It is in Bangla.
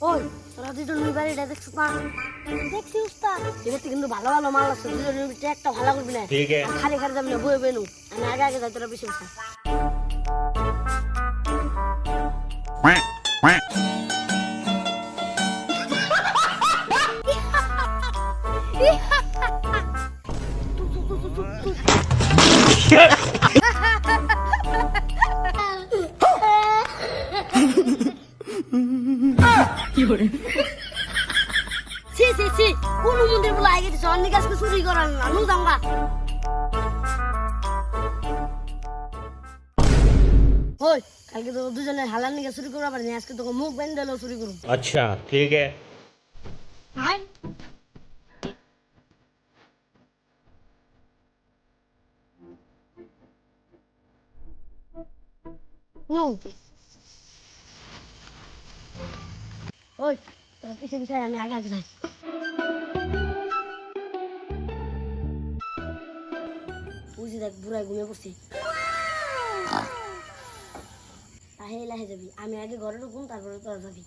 ওই তোরা দুজন ওই দেখছ পা দেখছি উস্তাদ এবার কিন্তু ভালো ভালো মাল আছে দুজন একটা ভালো করবি না। ঠিক আছে। খালি খালি যাবি না বয়ে বেনু আমি আগে আগে যাই তোরা পিছিয়ে পিছিয়ে Yeah. quack C C C কোন মন্দির বলে আগে দিছে অন্য গাছকে চুরি করার না নু জামগা ওই কালকে তো দুজনে হালার নিকে চুরি করা পারিনি আজকে তোকে মুখ বেঁধে দিলেও চুরি করুন अच्छा ठीक है নু ওই তোর পিছে পিছে আমি আগে আগে যাই বুঝি দেখ বুড়াই ঘুমিয়ে পড়ছি। লাহে লাহে যাবি। আমি আগে ঘরে ঢুকুন তারপরে তোরা যাবি।